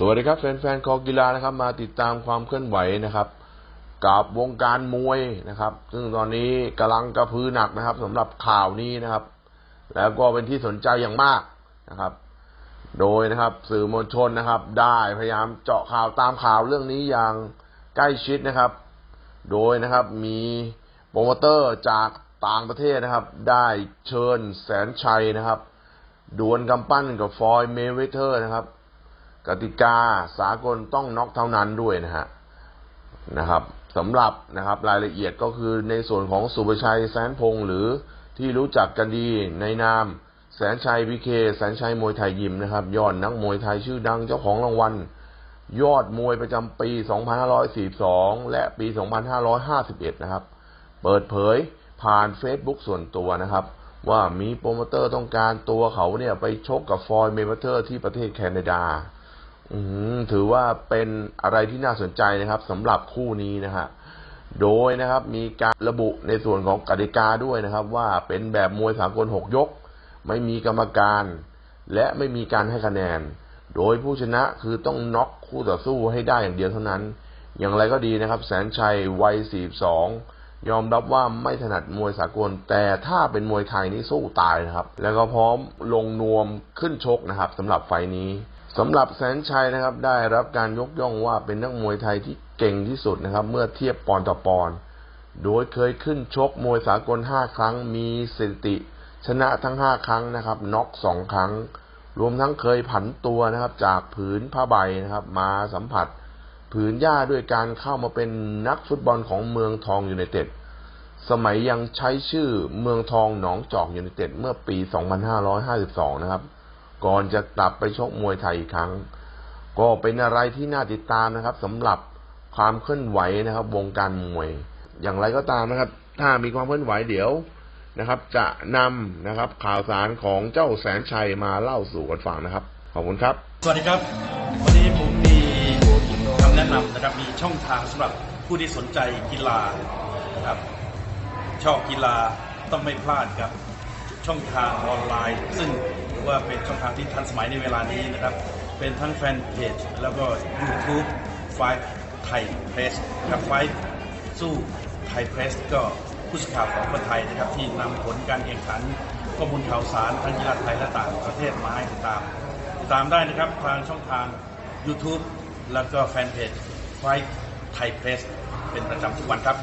สวัสดีครับแฟนๆคอกีฬานะครับ มาติดตามความเคลื่อนไหวนะครับ กับวงการมวยนะครับ ซึ่งตอนนี้กำลังกระพือหนักนะครับสำหรับข่าวนี้นะครับ แล้วก็เป็นที่สนใจอย่างมากนะครับ โดยนะครับ สื่อมวลชนนะครับ ได้พยายามเจาะข่าวตามข่าวเรื่องนี้อย่างใกล้ชิดนะครับ โดยนะครับมีโปรโมเตอร์จากต่างประเทศนะครับ ได้เชิญแสนชัยนะครับดวลกำปั้นกับฟอยเมเวเทอร์นะครับ กติกาสากลต้องน็อกเท่านั้นด้วยนะฮะนะครับสำหรับนะครับรายละเอียดก็คือในส่วนของสุภชัยแสนพงษ์หรือที่รู้จักกันดีในนามแสนชัยพีเคแสนชัยมวยไทยยิมนะครับ ยอดนักมวยไทยชื่อดังเจ้าของรางวัลยอดมวยประจำปี 2542 และปี 2551 นะครับ เปิดเผยผ่าน Facebook ส่วนตัวนะครับ ว่ามีโปรโมเตอร์ต้องการตัวเขาเนี่ยไปชกกับฟอยเมเวเทอร์ที่ประเทศแคนาดา ถือว่าเป็นอะไรที่น่าสนใจนะครับสำหรับคู่นี้นะฮะโดยนะครับมีการระบุในส่วนของกติกาด้วยนะครับ ว่าเป็นแบบมวยสากลหกยก ไม่มีกรรมการ และไม่มีการให้คะแนน โดยผู้ชนะคือต้องน็อกคู่ต่อสู้ให้ได้อย่างเดียวเท่านั้น อย่างไรก็ดีนะครับ แสนชัยวัย42 ยอมรับว่าไม่ถนัดมวยสากล แต่ถ้าเป็นมวยไทยนี่สู้ตายนะครับ แล้วก็พร้อมลงนวมขึ้นชกนะครับสำหรับไฟนี้ สำหรับแสนชัยนะครับ ได้รับการยกย่องว่าเป็นนักมวยไทยที่เก่งที่สุดนะครับ เมื่อเทียบปอนด์ต่อปอนด์โดยเคยขึ้นชกมวยสากล 5 ครั้ง มีสถิติ ชนะทั้ง 5 ครั้งนะครับน็อก2 ครั้ง รวมทั้งเคยผันตัวนะครับ จากผืนผ้าใบนะครับ มาสัมผัส ผืนหญ้าด้วยการเข้ามาเป็นนักฟุตบอลของเมืองทองยูไนเต็ดสมัยยังใช้ชื่อเมืองทองหนองจอกยูไนเต็ดเมื่อปี 2552 นะครับ ก่อนจะกลับไปชกมวยไทยอีกครั้ง ก็เป็นอะไรที่น่าติดตามนะครับสำหรับความเคลื่อนไหวนะครับ วงการมวย อย่างไรก็ตามนะครับ ถ้ามีความเคลื่อนไหวเดี๋ยวนะครับ จะนำนะครับ ข่าวสารของเจ้าแสนชัยมาเล่าสู่กันฟังนะครับขอบคุณครับ สวัสดีครับวันนี้ผมมีคำแนะนำนะครับมีช่องทางสำหรับผู้ที่สนใจกีฬานะครับชอบกีฬาต้องไม่พลาดครับ ช่องทางออนไลน์ ซึ่งือว่าเป็นช่องทางที่ทันสมัยในเวลานี้นะครับ เป็นทั้งแฟนเพจแล้วก็ YouTube ไฟไทยเพรสนะครับไฟสู้ไทยเพรสก็ผู้สื่อข่าวของคนไทยนะครับที่นำผลการแข่งขันข้อมูลข่าวสารทั้งกีฬาไทยและต่างประเทศมาให้ติดตาม ติดตามได้นะครับทางช่องทาง YouTube แล้วก็แฟนเพจไฟไทยเพรสเป็นประจำทุกวันครับ